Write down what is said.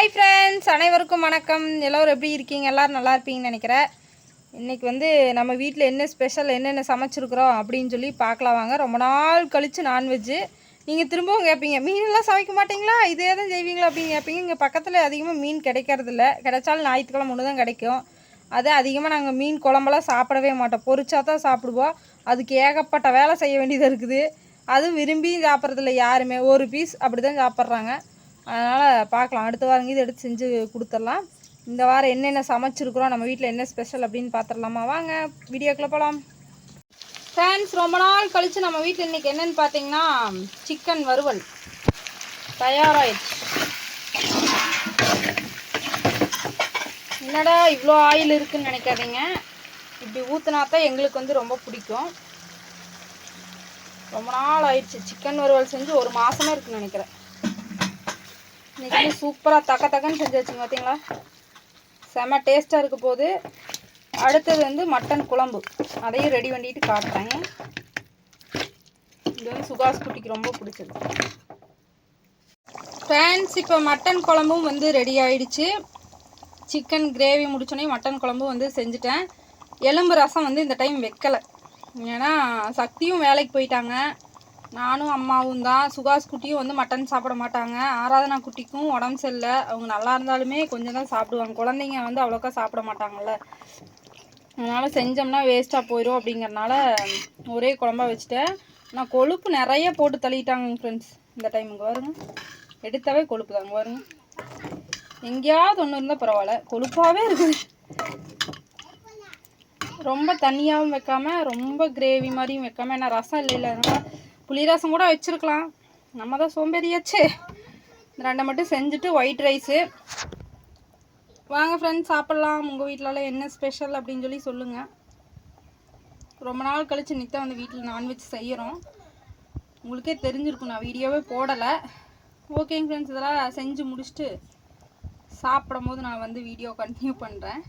Hi friends அனைவருக்கும் வணக்கம். எல்லோரும் எப்படி இருக்கீங்க? எல்லோரும் நல்லா இருப்பீங்கன்னு நினைக்கிறேன். இன்றைக்கி வந்து நம்ம வீட்டில் என்ன ஸ்பெஷல் என்னென்ன சமைச்சிருக்கிறோம் அப்படின்னு சொல்லி பார்க்கலாம் வாங்க. ரொம்ப நாள் கழித்து நான்வெஜ்ஜு நீங்கள் திரும்பவும் கேட்பீங்க மீனெல்லாம் சமைக்க மாட்டீங்களா? இதே தான் செய்வீங்களா? அப்படின்னு கேட்பீங்க இங்கே பக்கத்தில் அதிகமாக மீன் கிடைக்கிறதில்ல. கிடைச்சாலும் ஞாயிற்றுக்கிழமை ஒன்று தான் கிடைக்கும். அது அதிகமாக நாங்கள் மீன் குழம்பெல்லாம் சாப்பிடவே மாட்டோம். பொரிச்சா தான் சாப்பிடுவோம். அதுக்கு ஏகப்பட்ட வேலை செய்ய வேண்டியதாக இருக்குது. அதுவும் விரும்பி சாப்பிட்றதில்ல யாருமே. ஒரு பீஸ் அப்படி தான் சாப்பிட்றாங்க. அதனால் பார்க்கலாம். அடுத்த வாரம் இது எடுத்து செஞ்சு கொடுத்துடலாம். இந்த வாரம் என்னென்ன சமைச்சிருக்கிறோம் நம்ம வீட்டில் என்ன ஸ்பெஷல் அப்படின்னு பார்த்துடலாமா? வாங்க வீடியோக்குள்ளே போகலாம் ஃபேன்ஸ் ரொம்ப நாள் கழித்து நம்ம வீட்டில் இன்றைக்கி என்னென்னு பார்த்தீங்கன்னா சிக்கன் வறுவல். தயாராகிடுச்சு என்னடா இவ்வளோ ஆயில் இருக்குன்னு நினைக்காதீங்க. இப்படி ஊற்றினா தான் எங்களுக்கு வந்து ரொம்ப பிடிக்கும். ரொம்ப நாள் ஆயிடுச்சு. சிக்கன் வறுவல் செஞ்சு ஒரு மாதமே இருக்குன்னு நினைக்கிறேன். இன்னைக்கு வந்து சூப்பராக தக்க தக்கன்னு செஞ்சு வச்சுங்க பார்த்தீங்களா செம டேஸ்ட்டாக இருக்க போது அடுத்தது வந்து மட்டன் குழம்பு. அதையும் ரெடி பண்ணிட்டு காட்டுறேன். இது வந்து சுகாஸ் குட்டிக்கு ரொம்ப பிடிச்சது. ஃபேன்ஸ் இப்போ மட்டன் குழம்பும் வந்து ரெடி ஆயிடுச்சு. சிக்கன் கிரேவி முடிச்சோடனே மட்டன் குழம்பும் வந்து செஞ்சுட்டேன். எலும்பு ரசம் வந்து இந்த டைம் வைக்கலை. ஏன்னா சக்தியும் வேலைக்கு போயிட்டாங்க. நானும் அம்மாவும் தான். சுகாஸ் குட்டியும் வந்து மட்டன் சாப்பிட மாட்டாங்க. ஆராதனா குட்டிக்கும் உடம்பு சரியில்லை. அவங்க நல்லா இருந்தாலுமே கொஞ்சம் தான் சாப்பிடுவாங்க. குழந்தைங்க வந்து அவ்வளோக்கா சாப்பிட மாட்டாங்கல்ல. அதனால் செஞ்சோம்னா வேஸ்ட்டாக போயிடும் அப்படிங்கிறனால ஒரே குழம்பா வச்சுட்டேன். நான் கொழுப்பு நிறைய போட்டு தள்ளிட்டாங்க ஃப்ரெண்ட்ஸ் இந்த டைமுக்கு வருங்க எடுத்தாவே கொழுப்பு தாங்க வருங்க எங்கேயாவது ஒன்று இருந்தால் பரவாயில்ல. கொழுப்பாகவே இருக்குது ரொம்ப தண்ணியாகவும் வைக்காமல் ரொம்ப கிரேவி மாதிரியும் வைக்காமல் ஏன்னா ரசம் இல்லை அதனால் புளிரசம் கூட வச்சுருக்கலாம். நம்ம தான் சோம்பேறியாச்சே. இந்த ரெண்டை மட்டும் செஞ்சுட்டு ஒயிட் ரைஸு வாங்க ஃப்ரெண்ட்ஸ் சாப்பிட்லாம். உங்கள் வீட்டிலலாம் என்ன ஸ்பெஷல் அப்படின்னு சொல்லி சொல்லுங்கள் ரொம்ப நாள் கழித்து நித்தம் வந்து வீட்டில் நான்வெஜ் செய்கிறோம் உங்களுக்கே தெரிஞ்சிருக்கும் நான் வீடியோவே போடலை. ஓகேங்க ஃப்ரெண்ட்ஸ் இதெல்லாம் செஞ்சு முடிச்சுட்டு சாப்பிடும் போது நான் வந்து வீடியோ கண்டினியூ பண்ணுறேன்